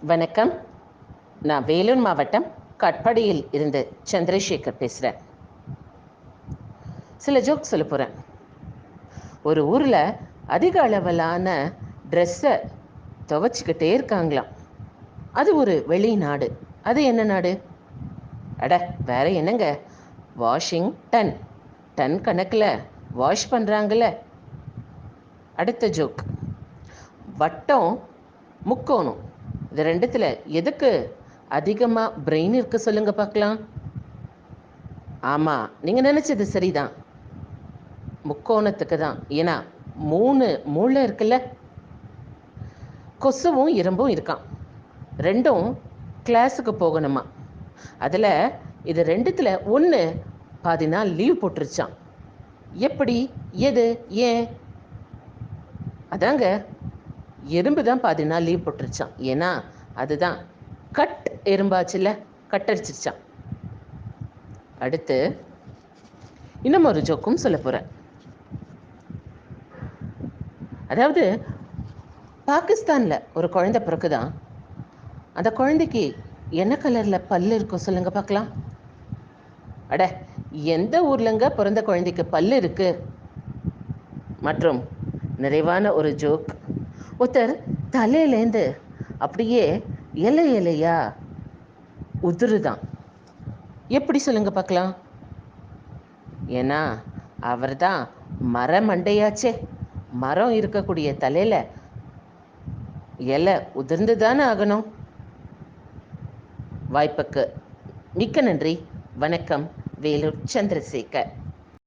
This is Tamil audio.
வணக்கம். நான் வேலூர் மாவட்டம் கட்படியில் இருந்து சந்திரசேகர் பேசுகிறேன் சில ஜோக் சொல்ல போகிறேன் ஒரு ஊரில் அதிக அளவிலான ட்ரெஸ்ஸை துவைச்சிக்கிட்டே இருக்காங்களாம். அது ஒரு வெளிநாடு. அது என்ன நாடு? அட வேற என்னங்க? வாஷிங் டன் டன் கணக்கில் வாஷ் பண்ணுறாங்கல்ல அடுத்த ஜோக் வட்டம் முக்கோணம். இது ரெண்டுத்தில் எதுக்கு அதிகமாக பிரெயின் இருக்க சொல்லுங்க பார்க்கலாம். ஆமாம் நீங்கள் நினச்சது சரிதான். முக்கோணத்துக்கு தான் ஏன்னா மூணு மூளை இருக்குல்ல? கொசுவும் இரும்பும் இருக்கான் ரெண்டும் கிளாஸுக்கு போகணுமா? அதில் இது ரெண்டுத்தில் ஒன்று பாதி நாள் லீவ் போட்டுருச்சான் எப்படி? எது? ஏன்? அதாங்க எறும்பு தான் பாதி நாள் லீவ் போட்டுருச்சான் ஏன்னா அதுதான். கட் எறும்பாச்சுல கட்டடிச்சிருச்சான் அடுத்து இன்னும் ஒரு ஜோக்கும் சொல்ல போகிறேன் அதாவது பாகிஸ்தானில் ஒரு குழந்தை பிறக்குதான். அந்த குழந்தைக்கு என்ன கலரில் பல் இருக்கும் சொல்லுங்க பார்க்கலாம். அட எந்த ஊர்லங்க பிறந்த குழந்தைக்கு பல் இருக்கு? மற்றும் நிறைவான ஒரு ஜோக் ஒருத்தர் தலையிலேருந்து அப்படியே இலை இலையா உதிருதான். எப்படி சொல்லுங்க பார்க்கலாம்? ஏன்னா அவர் தான் மரமண்டையாச்சே. மரம் இருக்கக்கூடிய தலையில இலை உதிர்ந்து தானே ஆகணும். வாய்ப்புக்கு மிக்க நன்றி. வணக்கம். வேலூர் சந்திரசேகர்.